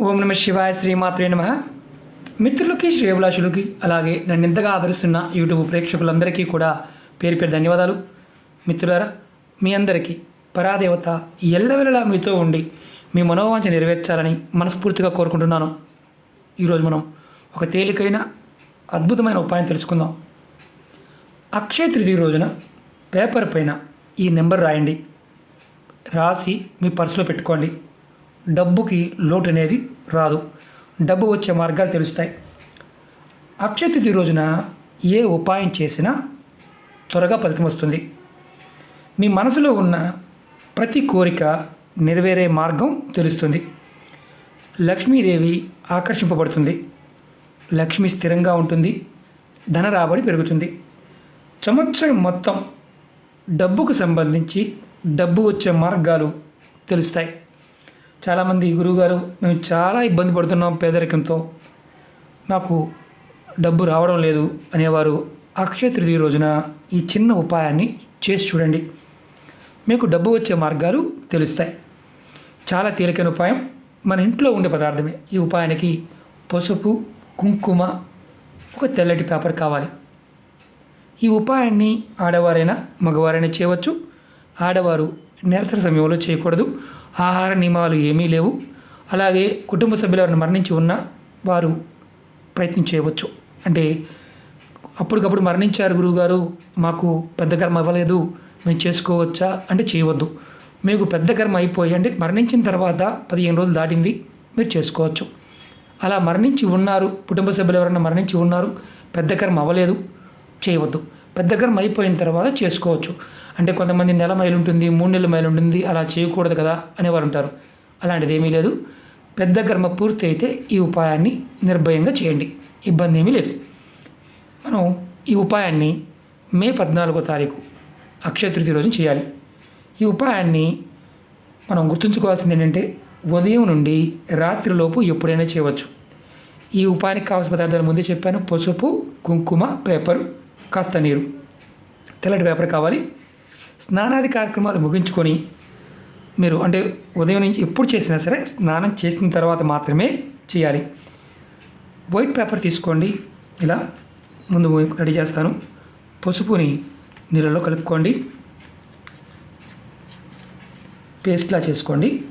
ఓం నమ శివాయ శ్రీమాత్రే నమ. మిత్రులకి శ్రేయభిలాషులకి అలాగే నన్ను ఇంతగా ఆదరిస్తున్న యూట్యూబ్ ప్రేక్షకులందరికీ కూడా పేరు పేరు ధన్యవాదాలు. మిత్రులారా మీ అందరికీ పరాదేవత ఎల్లవెల్లలా మీతో ఉండి మీ మనోవాంఛ నెరవేర్చాలని మనస్ఫూర్తిగా కోరుకుంటున్నాను. ఈరోజు మనం ఒక తేలికైన అద్భుతమైన ఉపాయం తెలుసుకుందాం. అక్షయ తృతీయ రోజున పేపర్ పైన ఈ నెంబర్ రాయండి. రాసి మీ పర్సులో పెట్టుకోండి. డబ్బుకి లోటు అనేది రాదు. డబ్బు వచ్చే మార్గాలు తెలుస్తాయి. అక్షతిథి రోజున ఏ ఉపాయం చేసినా త్వరగా ఫలితం వస్తుంది. మీ మనసులో ఉన్న ప్రతి కోరిక నెరవేరే మార్గం తెలుస్తుంది. లక్ష్మీదేవి ఆకర్షింపబడుతుంది. లక్ష్మి స్థిరంగా ఉంటుంది. ధన రాబడి పెరుగుతుంది. సంవత్సరం మొత్తం డబ్బుకు సంబంధించి డబ్బు వచ్చే మార్గాలు తెలుస్తాయి. చాలామంది గురువుగారు మేము చాలా ఇబ్బంది పడుతున్నాం పేదరికంతో. నాకు డబ్బు రావడం లేదు అనేవారు అక్షయ తృతీయ రోజున ఈ చిన్న ఉపాయాన్ని చేసి చూడండి. మీకు డబ్బు వచ్చే మార్గాలు తెలుస్తాయి. చాలా తేలికైన ఉపాయం మన ఇంట్లో ఉండే పదార్థమే. ఈ ఉపాయానికి పసుపు కుంకుమ ఒక తెల్లటి పేపర్ కావాలి. ఈ ఉపాయాన్ని ఆడవారైనా మగవారైనా చేయవచ్చు. ఆడవారు నిరసన సమయంలో చేయకూడదు. ఆహార నియమాలు ఏమీ లేవు. అలాగే కుటుంబ సభ్యులు ఎవరైనా మరణించి ఉన్న వారు ప్రయత్నం చేయవచ్చు. అంటే అప్పటికప్పుడు మరణించారు గురువుగారు మాకు పెద్ద కర్మ అవ్వలేదు మేము చేసుకోవచ్చా? అంటే చేయవద్దు. మీకు పెద్ద కర్మ అయిపోయి అంటే మరణించిన తర్వాత పదిహేను రోజులు దాటింది మీరు చేసుకోవచ్చు. అలా మరణించి ఉన్నారు కుటుంబ సభ్యులు ఎవరైనా మరణించి ఉన్నారు పెద్ద కర్మ అవ్వలేదు చేయవద్దు. పెద్ద కర్మ అయిపోయిన తర్వాత చేసుకోవచ్చు. అంటే కొంతమంది నెల మైలు ఉంటుంది మూడు నెలల మైలు ఉంటుంది అలా చేయకూడదు కదా అనేవారు ఉంటారు అలాంటిది ఏమీ లేదు. పెద్ద కర్మ పూర్తి అయితే ఈ ఉపాయాన్ని నిర్భయంగా చేయండి. ఇబ్బంది ఏమీ లేదు. మనం ఈ ఉపాయాన్ని మే పద్నాలుగో తారీఖు అక్షయ రోజు చేయాలి. ఈ ఉపాయాన్ని మనం గుర్తుంచుకోవాల్సింది ఏంటంటే ఉదయం నుండి రాత్రిలోపు ఎప్పుడైనా చేయవచ్చు. ఈ ఉపాయానికి కావాల్సిన పదార్థాలు ముందే చెప్పాను. పసుపు కుంకుమ పేపరు కాస్త నీరు. తెల్లటి పేపర్ కావాలి. స్నానాది కార్యక్రమాలు ముగించుకొని మీరు అంటే ఉదయం నుంచి ఎప్పుడు చేసినా సరే స్నానం చేసిన తర్వాత మాత్రమే చేయాలి. వైట్ పేపర్ తీసుకోండి. ఇలా ముందు రెడీ చేస్తాను. పసుపుని నీళ్ళలో కలుపుకోండి. పేస్ట్లా చేసుకోండి.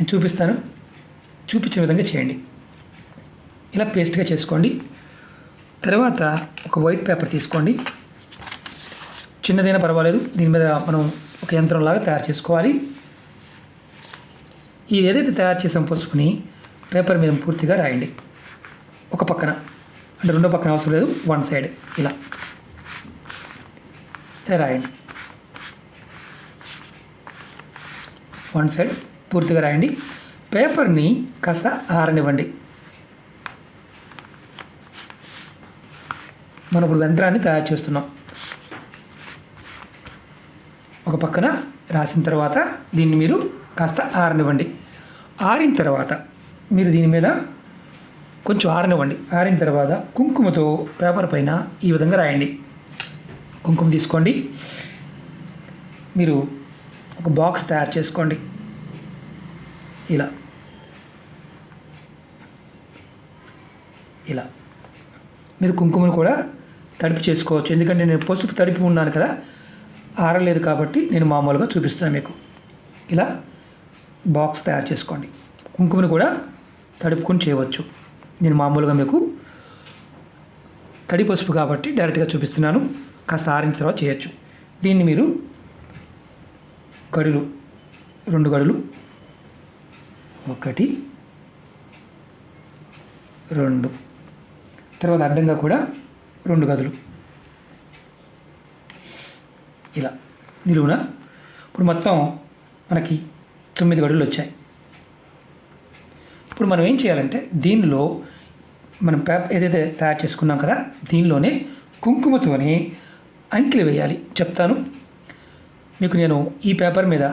నేను చూపిస్తాను. చూపించిన విధంగా చేయండి. ఇలా పేస్ట్గా చేసుకోండి. తర్వాత ఒక వైట్ పేపర్ తీసుకోండి. చిన్నదైనా పర్వాలేదు. దీని మీద మనం ఒక యంత్రంలాగా తయారు చేసుకోవాలి. ఇది ఏదైతే తయారు చేసాం పసుపుని పేపర్ మీద పూర్తిగా రాయండి. ఒక పక్కన. అంటే రెండో పక్కన అవసరం లేదు. వన్ సైడ్ ఇలా. ఇలా రాయండి. వన్ సైడ్ పూర్తిగా రాయండి. పేపర్ని కాస్త ఆరనివ్వండి. మనం ఇప్పుడు యంత్రాన్ని తయారు చేస్తున్నాం. ఒక పక్కన రాసిన తర్వాత దీన్ని మీరు కాస్త ఆరనివ్వండి. ఆరిన తర్వాత మీరు దీని మీద కొంచెం ఆరనివ్వండి. ఆరిన తర్వాత కుంకుమతో పేపర్ పైన ఈ విధంగా రాయండి. కుంకుమ తీసుకోండి. మీరు ఒక బాక్స్ తయారు చేసుకోండి. ఇలా. ఇలా. మీరు కుంకుమను కూడా తడిపి చేసుకోవచ్చు. ఎందుకంటే నేను పసుపు తడిపి ఉన్నాను కదా ఆరలేదు కాబట్టి నేను మామూలుగా చూపిస్తాను మీకు. ఇలా బాక్స్ తయారు చేసుకోండి. కుంకుమను కూడా తడుపుకొని చేయవచ్చు. నేను మామూలుగా మీకు తడి పసుపు కాబట్టి డైరెక్ట్గా చూపిస్తున్నాను. కాస్త ఆరిన తర్వాత చేయొచ్చు. దీన్ని మీరు గడులు రెండు గడులు ఒకటి రెండు తర్వాత అడ్డంగా కూడా రెండు గదులు. ఇలా నిలువున. ఇప్పుడు మొత్తం మనకి తొమ్మిది గడులు వచ్చాయి. ఇప్పుడు మనం ఏం చేయాలంటే దీనిలో మనం పేపర్ ఏదైతే తయారు చేసుకున్నాం కదా దీనిలోనే కుంకుమతోనే అంకెలు వేయాలి. చెప్తాను. మీకు నేను ఈ పేపర్ మీద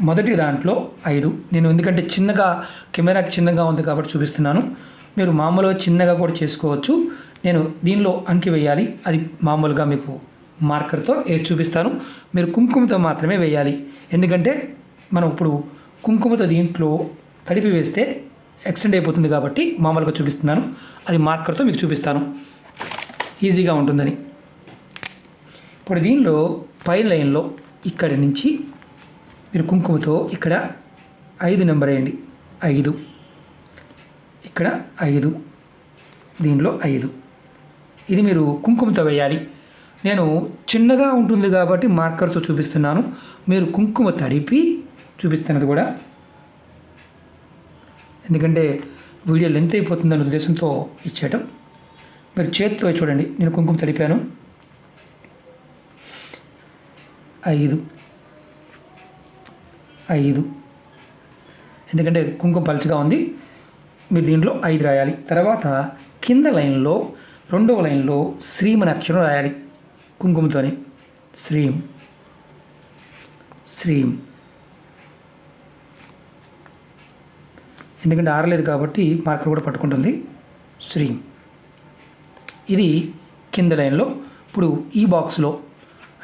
మొదటి దాంట్లో ఐదు. నేను ఎందుకంటే చిన్నగా కెమెరాకి చిన్నగా ఉంది కాబట్టి చూపిస్తున్నాను. మీరు మామూలుగా చిన్నగా కూడా చేసుకోవచ్చు. నేను దీనిలో అంకి వేయాలి. అది మామూలుగా మీకు మార్కర్తో వేసి చూపిస్తాను. మీరు కుంకుమతో మాత్రమే వేయాలి. ఎందుకంటే మనం ఇప్పుడు కుంకుమతో దీంట్లో తడిపి వేస్తే ఎక్స్టెండ్ అయిపోతుంది కాబట్టి మామూలుగా చూపిస్తున్నాను. అది మార్కర్తో మీకు చూపిస్తాను. ఈజీగా ఉంటుందని. ఇప్పుడు దీనిలో పై లైన్లో ఇక్కడి నుంచి మీరు కుంకుమతో ఇక్కడ ఐదు నెంబర్ వేయండి. ఐదు. ఇక్కడ ఐదు. దీనిలో ఐదు. ఇది మీరు కుంకుమతో వేయాలి. నేను చిన్నగా ఉంటుంది కాబట్టి మార్కర్తో చూపిస్తున్నాను. మీరు కుంకుమ తడిపి చూపిస్తున్నది కూడా. ఎందుకంటే వీడియో లెంత్ అయిపోతుందనే ఉద్దేశంతో ఇచ్చేయటం మీరు చేతితో చూడండి. నేను కుంకుమ తడిపాను. ఐదు. ఐదు. ఎందుకంటే కుంకుమ పలుచగా ఉంది. మీరు దీంట్లో ఐదు రాయాలి. తర్వాత కింద లైన్లో రెండవ లైన్లో శ్రీం అనే అక్షరం రాయాలి కుంకుమతోని శ్రీం. శ్రీం. ఎందుకంటే ఆరలేదు కాబట్టి మార్కర్ కూడా పట్టుకుంటుంది. శ్రీం. ఇది కింద లైన్లో ఇప్పుడు ఈ బాక్స్లో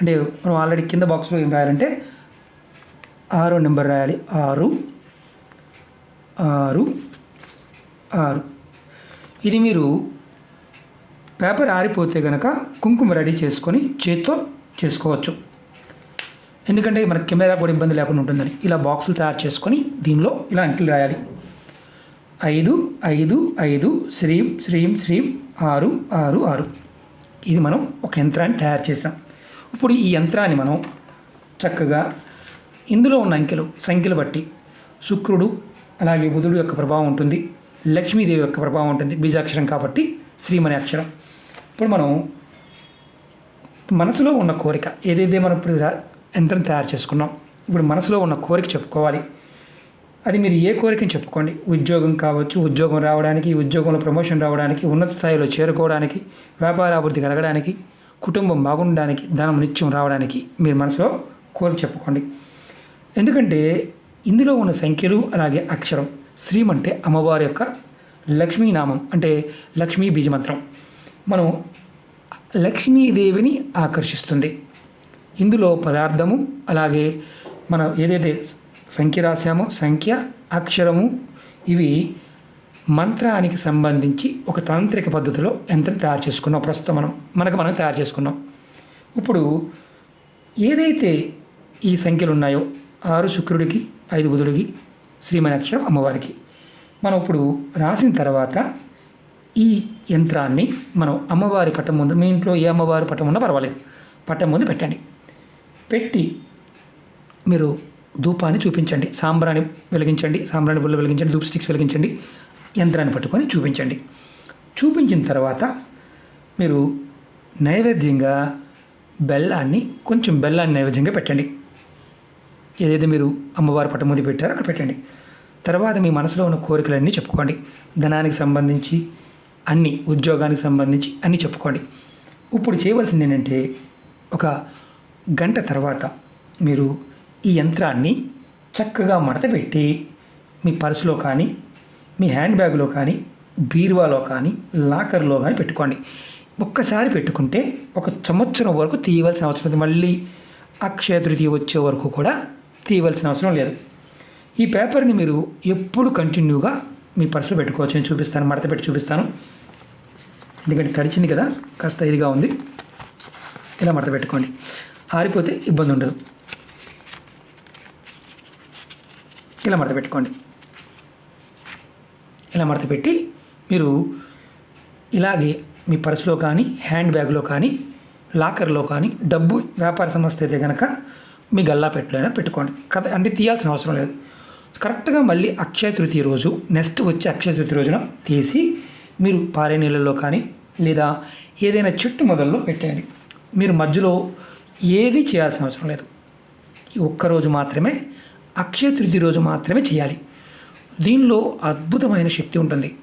అంటే మనం ఆల్రెడీ కింద బాక్స్లో ఏం రాయాలంటే ఆరో నెంబర్ రాయాలి. ఆరు ఆరు ఆరు. ఇది మీరు పేపర్ ఆరిపోతే కనుక కుంకుమ రెడీ చేసుకొని చేతితో చేసుకోవచ్చు. ఎందుకంటే మన కెమెరా కూడా ఇబ్బంది లేకుండా ఉంటుందని. ఇలా బాక్సులు తయారు చేసుకొని దీనిలో ఇలా అంకెలు రాయాలి. ఐదు ఐదు ఐదు శ్రీం శ్రీం శ్రీం ఆరు ఆరు ఆరు. ఇది మనం ఒక యంత్రాన్ని తయారు చేసాం ఇప్పుడు ఈ యంత్రాన్ని మనం చక్కగా ఇందులో ఉన్న అంకెలు సంఖ్యలు బట్టి శుక్రుడు అలాగే బుధుడు యొక్క ప్రభావం ఉంటుంది. లక్ష్మీదేవి యొక్క ప్రభావం ఉంటుంది. బీజాక్షరం కాబట్టి శ్రీమణి అక్షరం. ఇప్పుడు మనం మనసులో ఉన్న కోరిక ఏదైతే మనం ఇప్పుడు రా- యంత్రం తయారు చేసుకున్నాం ఇప్పుడు మనసులో ఉన్న కోరిక చెప్పుకోవాలి. అది మీరు ఏ కోరికని చెప్పుకోండి. ఉద్యోగం కావచ్చు ఉద్యోగం రావడానికి ఉద్యోగంలో ప్రమోషన్ రావడానికి ఉన్నత స్థాయిలో చేరుకోవడానికి వ్యాపార అభివృద్ధి కలగడానికి కుటుంబం బాగుండడానికి ధనం నిత్యం రావడానికి మీరు మనసులో కోరిక చెప్పుకోండి. ఎందుకంటే ఇందులో ఉన్న సంఖ్యలు అలాగే అక్షరం శ్రీమంటే అమ్మవారి యొక్క లక్ష్మీనామం అంటే లక్ష్మీ బీజమంత్రం. మనం లక్ష్మీదేవిని ఆకర్షిస్తుంది. ఇందులో పదార్థము అలాగే మనం ఏదైతే సంఖ్య రాశామో సంఖ్య అక్షరము ఇవి మంత్రానికి సంబంధించి ఒక తాంత్రిక పద్ధతిలో యంత్రం తయారు చేసుకున్నాం? ప్రస్తుతం మనం మనకు మనం తయారు చేసుకున్నాం. ఇప్పుడు ఏదైతే ఈ సంఖ్యలు ఉన్నాయో ఆరు శుక్రుడికి ఐదు బుధుడికి శ్రీమణి అక్షరం అమ్మవారికి మనం ఇప్పుడు రాసిన తర్వాత ఈ యంత్రాన్ని మనం అమ్మవారి పట్టం ముందు మీ ఇంట్లో ఏ అమ్మవారి పట్టం ఉన్నా పర్వాలేదు. పట్టం ముందు పెట్టండి. పెట్టి మీరు ధూపాన్ని చూపించండి. సాంబ్రాన్ని వెలిగించండి. సాంబ్రాన్ని బుల్ల వెలిగించండి. ధూప్ స్టిక్స్ వెలిగించండి. యంత్రాన్ని పట్టుకొని చూపించండి. చూపించిన తర్వాత మీరు నైవేద్యంగా బెల్లాన్ని కొంచెం బెల్లాన్ని నైవేద్యంగా పెట్టండి. ఏదైతే మీరు అమ్మవారి పట్టం ముందు పెట్టారో అక్కడ పెట్టండి. తర్వాత మీ మనసులో ఉన్న కోరికలన్నీ చెప్పుకోండి. ధనానికి సంబంధించి అన్ని ఉద్యోగానికి సంబంధించి అన్నీ చెప్పుకోండి. ఇప్పుడు చేయవలసింది ఏంటంటే ఒక గంట తర్వాత మీరు ఈ యంత్రాన్ని చక్కగా మడత పెట్టి మీ పర్సులో కానీ మీ హ్యాండ్ బ్యాగ్లో కానీ బీరువాలో కానీ లాకర్లో కానీ పెట్టుకోండి. ఒక్కసారి పెట్టుకుంటే ఒక సంవత్సరం వరకు తీయవలసిన అవసరం లేదు. మళ్ళీ అక్షయ తృతీయ వచ్చే వరకు కూడా తీయవలసిన అవసరం లేదు. ఈ పేపర్ని మీరు ఎప్పుడు కంటిన్యూగా మీ పర్సులో పెట్టుకోవచ్చు నేను చూపిస్తాను మడత పెట్టి చూపిస్తాను. ఎందుకంటే తడిచింది కదా కాస్త ఇదిగా ఉంది. ఇలా మడత పెట్టుకోండి. ఆరిపోతే ఇబ్బంది ఉండదు. ఇలా మడత పెట్టుకోండి. ఇలా మడత పెట్టి మీరు ఇలాగే మీ పర్సులో కానీ హ్యాండ్ బ్యాగ్లో కానీ లాకర్లో కానీ డబ్బు వ్యాపార సంస్థ అయితే కనుక మీ గల్లా అయినా పెట్టుకోండి. కదా అంటే తీయాల్సిన అవసరం లేదు. కరెక్ట్గా మళ్ళీ అక్షయ తృతీయ రోజు నెక్స్ట్ వచ్చే అక్షయ తృతీయ రోజున తీసి మీరు పారే నీళ్ళలో కానీ లేదా ఏదైనా చెట్టు మొదల్లో పెట్టేయండి. మీరు మధ్యలో ఏది చేయాల్సిన అవసరం లేదు. ఈ ఒక్కరోజు మాత్రమే అక్షయ తృతీయ రోజు మాత్రమే చేయాలి. దీనిలో అద్భుతమైన శక్తి ఉంటుంది.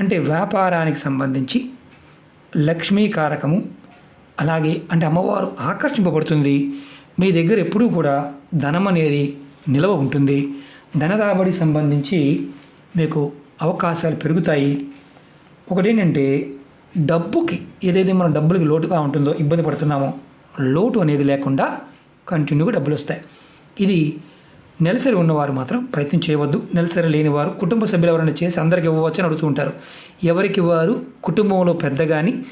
అంటే వ్యాపారానికి సంబంధించి లక్ష్మీకారకము అలాగే అంటే అమ్మవారు ఆకర్షింపబడుతుంది. మీ దగ్గర ఎప్పుడూ కూడా ధనం అనేది నిలవ ఉంటుంది. ధన రాబడి సంబంధించి మీకు అవకాశాలు పెరుగుతాయి. ఒకటేంటంటే డబ్బుకి ఏదైతే మనం డబ్బులకి లోటుగా ఉంటుందో ఇబ్బంది పడుతున్నామో లోటు అనేది లేకుండా కంటిన్యూగా డబ్బులు వస్తాయి. ఇది నెలసరి ఉన్నవారు మాత్రం ప్రయత్నం చేయవద్దు. నెలసరి లేని వారు కుటుంబ సభ్యులు ఎవరైనా చేసి అందరికి ఇవ్వవచ్చు అని అడుగుతూ ఉంటారు. ఎవరికి వారు కుటుంబంలో పెద్ద కానీ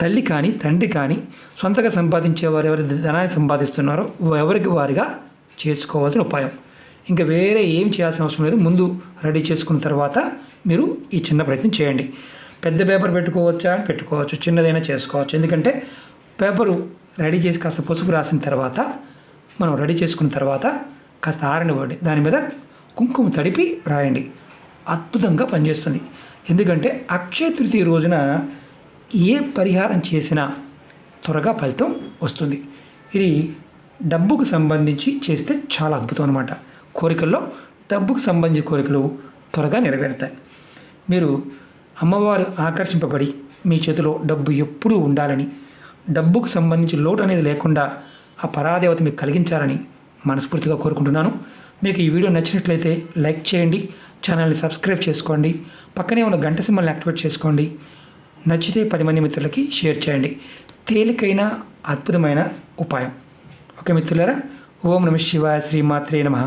తల్లి కానీ తండ్రి కానీ సొంతగా సంపాదించేవారు ఎవరి ధనాన్ని సంపాదిస్తున్నారో ఎవరికి వారిగా చేసుకోవాల్సిన ఉపాయం. ఇంకా వేరే ఏం చేయాల్సిన అవసరం లేదు. ముందు రెడీ చేసుకున్న తర్వాత మీరు ఈ చిన్న ప్రయత్నం చేయండి. పెద్ద పేపర్ పెట్టుకోవచ్చా? పెట్టుకోవచ్చు. చిన్నదైనా చేసుకోవచ్చు. ఎందుకంటే పేపరు రెడీ చేసి కాస్త పసుపు రాసిన తర్వాత మనం రెడీ చేసుకున్న తర్వాత కాస్త ఆరనివ్వండి దాని మీద కుంకుమ తడిపి రాయండి. అద్భుతంగా పనిచేస్తుంది. ఎందుకంటే అక్షయ తృతీయ రోజున ఏ పరిహారం చేసినా త్వరగా ఫలితం వస్తుంది. ఇది డబ్బుకు సంబంధించి చేస్తే చాలా అద్భుతం అనమాట కోరికల్లో డబ్బుకు సంబంధించిన కోరికలు త్వరగా నెరవేరుతాయి. మీరు అమ్మవారు ఆకర్షింపబడి మీ చేతిలో డబ్బు ఎప్పుడూ ఉండాలని డబ్బుకు సంబంధించి లోటు అనేది లేకుండా ఆ పరాదేవత మీకు కలిగించాలని మనస్ఫూర్తిగా కోరుకుంటున్నాను. మీకు ఈ వీడియో నచ్చినట్లయితే లైక్ చేయండి ఛానల్ని సబ్స్క్రైబ్ చేసుకోండి పక్కనే ఉన్న గంట సింబల్ని యాక్టివేట్ చేసుకోండి నచ్చితే పది మంది మిత్రులకి షేర్ చేయండి. తేలికైన అద్భుతమైన ఉపాయం. ఓకే మిత్రులారా ఓం నమ శివాయ శ్రీమాత్రే నమ.